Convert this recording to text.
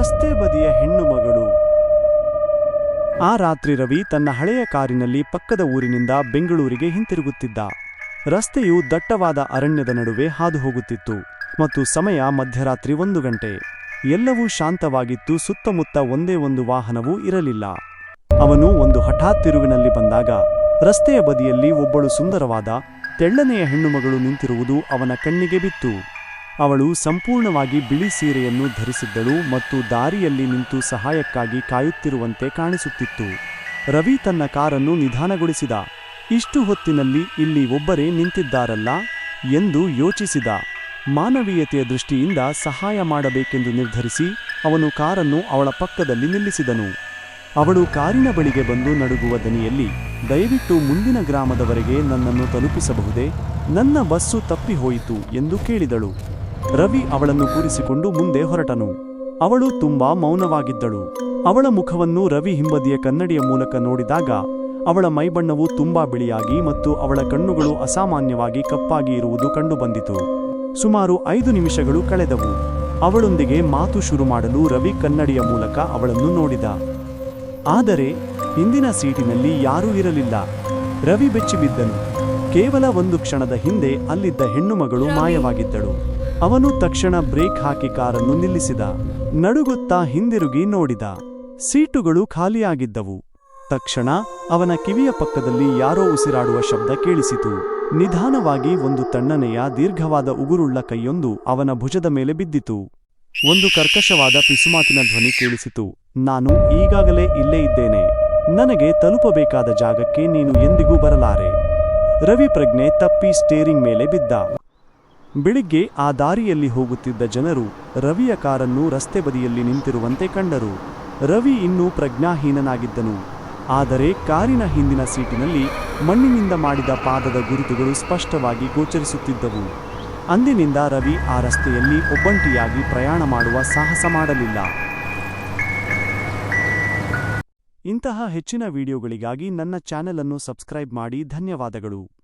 ರಸ್ತೆ ಬದಿಯ ಹೆಣ್ಣು ಮಗಳು. ಆ ರಾತ್ರಿ ರವಿ ತನ್ನ ಹಳೆಯ ಕಾರಿನಲ್ಲಿ ಪಕ್ಕದ ಊರಿನಿಂದ ಬೆಂಗಳೂರಿಗೆ ಹಿಂತಿರುಗುತ್ತಿದ್ದ. ರಸ್ತೆಯು ದಟ್ಟವಾದ ಅರಣ್ಯದ ನಡುವೆ ಹಾದು ಹೋಗುತ್ತಿತ್ತು ಮತ್ತು ಸಮಯ ಮಧ್ಯರಾತ್ರಿ ಒಂದು ಗಂಟೆ. ಎಲ್ಲವೂ ಶಾಂತವಾಗಿತ್ತು, ಸುತ್ತಮುತ್ತ ಒಂದೇ ಒಂದು ವಾಹನವೂ ಇರಲಿಲ್ಲ. ಅವನು ಒಂದು ಹಠಾತ್ ತಿರುವಿನಲ್ಲಿ ಬಂದಾಗ, ರಸ್ತೆಯ ಬದಿಯಲ್ಲಿ ಒಬ್ಬಳು ಸುಂದರವಾದ, ತೆಳ್ಳನೆಯ ಹೆಣ್ಣುಮಗಳು ನಿಂತಿರುವುದು ಅವನ ಕಣ್ಣಿಗೆ ಬಿತ್ತು. ಅವಳು ಸಂಪೂರ್ಣವಾಗಿ ಬಿಳಿ ಸೀರೆಯನ್ನು ಧರಿಸಿದ್ದಳು ಮತ್ತು ದಾರಿಯಲ್ಲಿ ನಿಂತು ಸಹಾಯಕ್ಕಾಗಿ ಕಾಯುತ್ತಿರುವಂತೆ ಕಾಣಿಸುತ್ತಿತ್ತು. ರವಿ ತನ್ನ ಕಾರನ್ನು ನಿಧಾನಗೊಳಿಸಿದ. ಇಷ್ಟು ಹೊತ್ತಿನಲ್ಲಿ ಇಲ್ಲಿ ಒಬ್ಬರೇ ನಿಂತಿದ್ದಾರಲ್ಲ? ಎಂದು ಯೋಚಿಸಿದ. ಮಾನವೀಯತೆಯ ದೃಷ್ಟಿಯಿಂದ ಸಹಾಯ ಮಾಡಬೇಕೆಂದು ನಿರ್ಧರಿಸಿ ಅವನು ಕಾರನ್ನು ಅವಳ ಪಕ್ಕದಲ್ಲಿ ನಿಲ್ಲಿಸಿದನು. ಅವಳು ಕಾರಿನ ಬಳಿಗೆ ಬಂದು ನಡುಗುವ ದನಿಯಲ್ಲಿ, ದಯವಿಟ್ಟು ಮುಂದಿನ ಗ್ರಾಮದವರೆಗೆ ನನ್ನನ್ನು ತಲುಪಿಸಬಹುದೇ? ನನ್ನ ಬಸ್ಸು ತಪ್ಪಿ ಹೋಯಿತು ಎಂದು ಕೇಳಿದಳು. ರವಿ ಅವಳನ್ನು ಕೂರಿಸಿಕೊಂಡು ಮುಂದೆ ಹೊರಟನು. ಅವಳು ತುಂಬಾ ಮೌನವಾಗಿದ್ದಳು. ಅವಳ ಮುಖವನ್ನು ರವಿ ಹಿಂಬದಿಯ ಕನ್ನಡಿಯ ಮೂಲಕ ನೋಡಿದಾಗ ಅವಳ ಮೈಬಣ್ಣವು ತುಂಬಾ ಬಿಳಿಯಾಗಿ ಮತ್ತು ಅವಳ ಕಣ್ಣುಗಳು ಅಸಾಮಾನ್ಯವಾಗಿ ಕಪ್ಪಾಗಿ ಇರುವುದು ಕಂಡುಬಂದಿತು. ಸುಮಾರು ಐದು ನಿಮಿಷಗಳು ಕಳೆದವು. ಅವಳೊಂದಿಗೆ ಮಾತು ಶುರು ಮಾಡಲು ರವಿ ಕನ್ನಡಿಯ ಮೂಲಕ ಅವಳನ್ನು ನೋಡಿದ. ಆದರೆ, ಹಿಂದಿನ ಸೀಟಿನಲ್ಲಿ ಯಾರೂ ಇರಲಿಲ್ಲ. ರವಿ ಬೆಚ್ಚಿಬಿದ್ದನು. ಕೇವಲ ಒಂದು ಕ್ಷಣದ ಹಿಂದೆ ಅಲ್ಲಿದ್ದ ಹೆಣ್ಣುಮಗಳು ಮಾಯವಾಗಿದ್ದಳು. ಅವನು ತಕ್ಷಣ ಬ್ರೇಕ್ ಹಾಕಿ ಕಾರನ್ನು ನಿಲ್ಲಿಸಿದ. ನಡುಗುತ್ತಾ ಹಿಂದಿರುಗಿ ನೋಡಿದ. ಸೀಟುಗಳು ಖಾಲಿಯಾಗಿದ್ದವು. ತಕ್ಷಣ ಅವನ ಕಿವಿಯ ಪಕ್ಕದಲ್ಲಿ ಯಾರೋ ಉಸಿರಾಡುವ ಶಬ್ದ ಕೇಳಿಸಿತು. ನಿಧಾನವಾಗಿ ಒಂದು ತಣ್ಣನೆಯ ದೀರ್ಘವಾದ ಉಗುರುಳ್ಳ ಕೈಯೊಂದು ಅವನ ಭುಜದ ಮೇಲೆ ಬಿದ್ದಿತು. ಒಂದು ಕರ್ಕಶವಾದ ಪಿಸುಮಾತಿನ ಧ್ವನಿ ಕೇಳಿಸಿತು. ನಾನು ಈಗಾಗಲೇ ಇಲ್ಲೇ ಇದ್ದೇನೆ. ನನಗೆ ತಲುಪಬೇಕಾದ ಜಾಗಕ್ಕೆ ನೀನು ಎಂದಿಗೂ ಬರಲಾರೆ. ರವಿ ಪ್ರಜ್ಞೆ ತಪ್ಪಿ ಸ್ಟೇರಿಂಗ್ ಮೇಲೆ ಬಿದ್ದ. ಬೆಳಿಗ್ಗೆ ಆ ದಾರಿಯಲ್ಲಿ ಹೋಗುತ್ತಿದ್ದ ಜನರು ರವಿಯ ಕಾರನ್ನು ರಸ್ತೆ ಬದಿಯಲ್ಲಿ ನಿಂತಿರುವಂತೆ ಕಂಡರು. ರವಿ ಇನ್ನೂ ಪ್ರಜ್ಞಾಹೀನನಾಗಿದ್ದನು. ಆದರೆ ಕಾರಿನ ಹಿಂದಿನ ಸೀಟಿನಲ್ಲಿ ಮಣ್ಣಿನಿಂದ ಮಾಡಿದ ಪಾದದ ಗುರುತುಗಳು ಸ್ಪಷ್ಟವಾಗಿ ಗೋಚರಿಸುತ್ತಿದ್ದವು. ಅಂದಿನಿಂದ ರವಿ ಆ ರಸ್ತೆಯಲ್ಲಿ ಒಬ್ಬಂಟಿಯಾಗಿ ಪ್ರಯಾಣ ಮಾಡುವ ಸಾಹಸ ಮಾಡಲಿಲ್ಲ. ಇಂತಹ ಹೆಚ್ಚಿನ ವಿಡಿಯೋಗಳಿಗಾಗಿ ನನ್ನ ಚಾನೆಲ್ ಅನ್ನು ಸಬ್ಸ್ಕ್ರೈಬ್ ಮಾಡಿ ಧನ್ಯವಾದಗಳು.